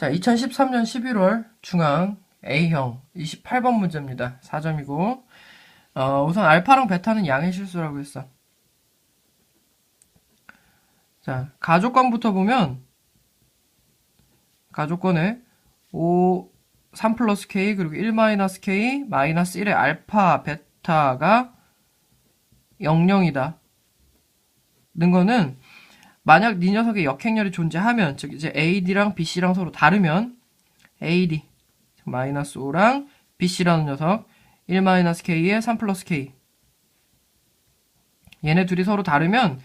자, 2013년 11월 중앙 A형 28번 문제입니다. 4점이고, 어, 우선 알파랑 베타는 양의 실수라고 했어. 자, 가족관부터 보면, 가족관에 5, 3 플러스 K, 그리고 1 마이너스 K, 마이너스 1의 알파, 베타가 00이다. 는 거는, 만약 네 녀석의 역행렬이 존재하면, 즉, 이제 AD랑 BC랑 서로 다르면, AD, 즉 마이너스 5랑 BC라는 녀석, 1 마이너스 K에 3 플러스 K. 얘네 둘이 서로 다르면,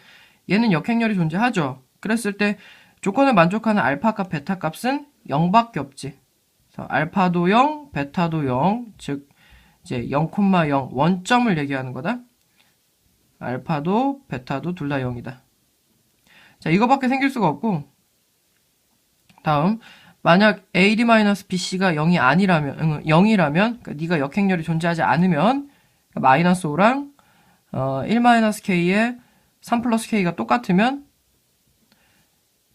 얘는 역행렬이 존재하죠. 그랬을 때, 조건을 만족하는 알파값, 베타 값은 0밖에 없지. 그래서 알파도 0, 베타도 0, 즉, 이제 0,0 원점을 얘기하는 거다. 알파도, 베타도 둘 다 0이다. 자, 이거밖에 생길 수가 없고, 다음, 만약 AD-BC가 0이 아니라면, 응, 0이라면, 그러니까 네가 역행렬이 존재하지 않으면, 그러니까 마이너스 5랑, 어, 1-K에 3 플러스 K가 똑같으면,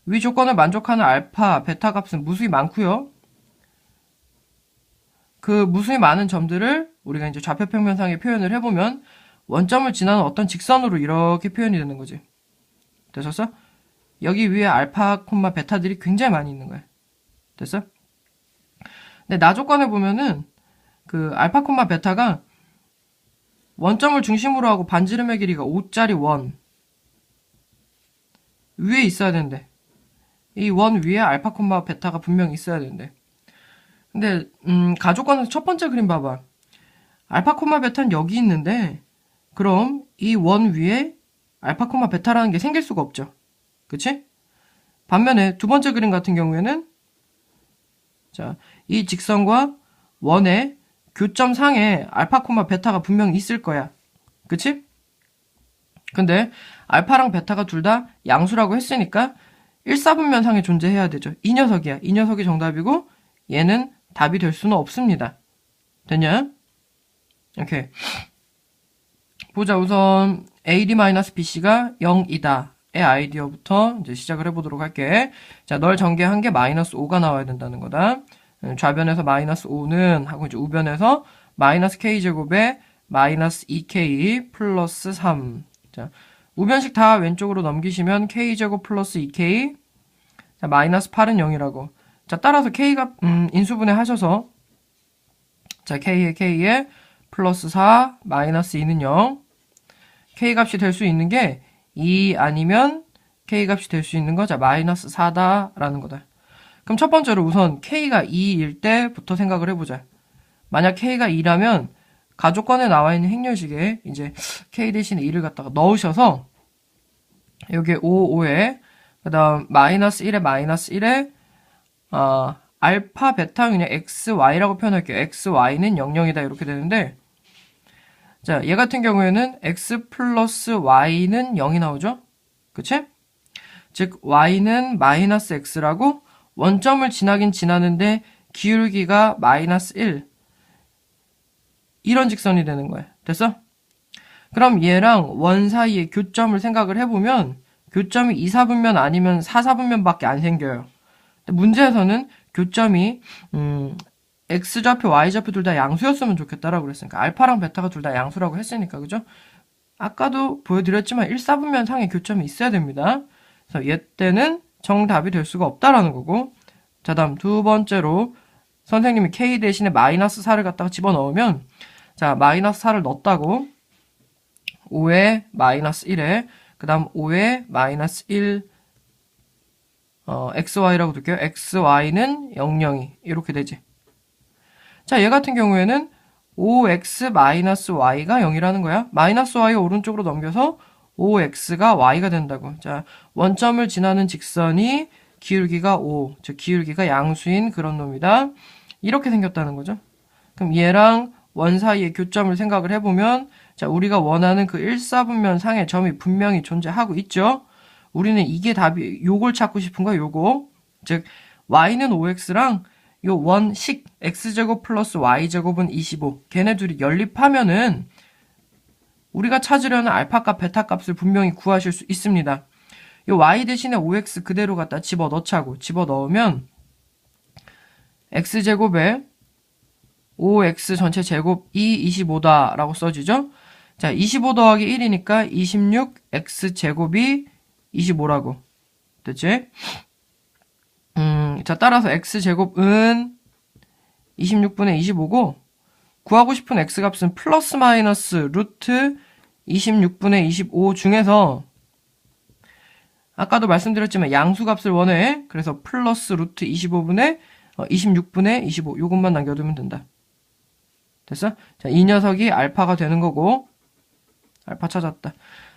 위 조건을 만족하는 알파, 베타 값은 무수히 많고요. 그 무수히 많은 점들을 우리가 이제 좌표평면상에 표현을 해보면 원점을 지나는 어떤 직선으로 이렇게 표현이 되는 거지. 됐었어? 여기 위에 알파, 콤마, 베타들이 굉장히 많이 있는 거야. 됐어? 근데 나 조건에 보면은 그 알파, 콤마, 베타가 원점을 중심으로 하고 반지름의 길이가 5짜리 원 위에 있어야 되는데 이원 위에 알파, 콤마, 베타가 분명히 있어야 되는데 근데 음, 가족관에서 첫 번째 그림 봐봐. 알파, 콤마, 베타는 여기 있는데 그럼 이 원 위에 알파, 콤마, 베타라는 게 생길 수가 없죠. 그치? 반면에 두 번째 그림 같은 경우에는 자, 이 직선과 원의 교점 상에 알파, 콤마, 베타가 분명히 있을 거야. 그치? 근데 알파랑 베타가 둘 다 양수라고 했으니까 1사분면 상에 존재해야 되죠. 이 녀석이야. 이 녀석이 정답이고 얘는 답이 될 수는 없습니다. 됐냐? 오케이. 보자. 우선 AD-BC가 0이다. 의 아이디어부터 이제 시작을 해보도록 할게. 자, 널 전개한 게 마이너스 5가 나와야 된다는 거다. 음, 좌변에서 마이너스 5는 하고 이제 우변에서 마이너스 k제곱에 마이너스 2k 플러스 3. 자, 우변식 다 왼쪽으로 넘기시면 k제곱 플러스 2k. 자, 마이너스 8은 0이라고. 자, 따라서 k가 음, 인수분해 하셔서 자, k에 k에 플러스 4 마이너스 2는 0. k 값이 될 수 있는 게 2 아니면 k 값이 될 수 있는 거, 자, 마이너스 4다라는 거다. 그럼 첫 번째로 우선 k가 2일 때부터 생각을 해보자. 만약 k가 2라면 가족관에 나와 있는 행렬식에 이제 k 대신에 2를 갖다가 넣으셔서 여기 5, 5에 그 다음 마이너스 1에 마이너스 1에 어, 알파, 베타 그냥 x, y라고 표현할게요. x, y는 00이다 이렇게 되는데 자, 얘 같은 경우에는 x 플러스 y는 0이 나오죠? 그치? 즉, y는 마이너스 x라고 원점을 지나긴 지나는데 기울기가 마이너스 1. 이런 직선이 되는 거야. 됐어? 그럼 얘랑 원 사이의 교점을 생각을 해보면 교점이 2, 4분면 아니면 4, 4분면밖에 안 생겨요. 문제에서는 교점이 음, x좌표, y좌표 둘 다 양수였으면 좋겠다라고 그랬으니까 알파랑 베타가 둘 다 양수라고 했으니까 그죠? 아까도 보여드렸지만 1, 4분면 상의 교점이 있어야 됩니다. 그래서 얘 때는 정답이 될 수가 없다라는 거고 자 다음 두 번째로 선생님이 k 대신에 마이너스 4를 갖다가 집어넣으면 자 마이너스 4를 넣었다고 5에 마이너스 1에 그 다음 5에 마이너스 1 어, xy라고 둘게요. xy는 00이 이렇게 되지. 자, 얘 같은 경우에는 5x-y가 0이라는 거야. 마이너스 y 오른쪽으로 넘겨서 5x가 y가 된다고. 자, 원점을 지나는 직선이 기울기가 5, 즉 기울기가 양수인 그런 놈이다. 이렇게 생겼다는 거죠. 그럼 얘랑 원 사이의 교점을 생각을 해보면 자, 우리가 원하는 그 1사분면 상의 점이 분명히 존재하고 있죠. 우리는 이게 답이 요걸 찾고 싶은 거야, 요거. 즉 y는 5x랑 요 원식 x제곱 플러스 y제곱은 25. 걔네 둘이 연립하면은 우리가 찾으려는 알파값, 베타값을 분명히 구하실 수 있습니다. 요 y 대신에 5x 그대로 갖다 집어넣자고 집어넣으면 x제곱에 5x 전체 제곱이 25다 라고 써지죠? 자, 25 더하기 1이니까 26x제곱이 25라고. 됐지? 음, 자, 따라서 x제곱은 26분의 25고, 구하고 싶은 x값은 플러스 마이너스 루트 26분의 25 중에서 아까도 말씀드렸지만 양수값을 원해. 그래서 플러스 루트 25분의 26분의 25 요것만 남겨두면 된다. 됐어? 자, 이 녀석이 알파가 되는 거고 알파 찾았다.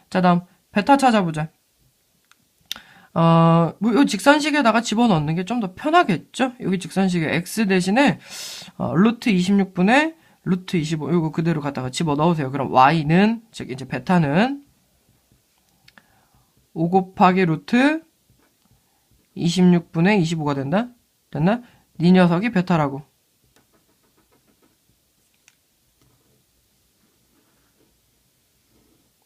자, 다음 베타 찾아보자. 어, 뭐요 직선식에다가 집어넣는 게 좀 더 편하겠죠? 여기 직선식에 x 대신에 어, 루트 26분의 루트 25 요거 그대로 갖다가 집어넣으세요. 그럼 y는 즉 이제 베타는 5 곱하기 루트 26분의 25가 된다? 됐나? 이 녀석이 베타라고.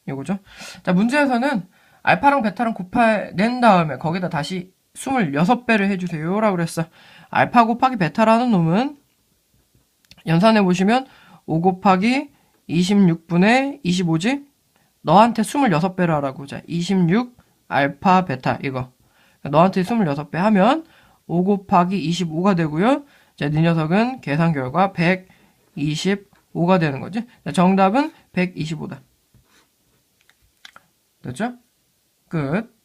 이거죠. 자, 문제에서는 알파랑 베타랑 곱해낸 다음에 거기다 다시 26배를 해주세요. 라고 그랬어. 알파 곱하기 베타라는 놈은 연산해 보시면 5 곱하기 26분의 25지? 너한테 26배를 하라고. 자, 26 알파 베타 이거. 너한테 26배 하면 5 곱하기 25가 되고요. 자, 네 녀석은 계산 결과 125가 되는 거지. 자, 정답은 125다. 됐죠? 끝.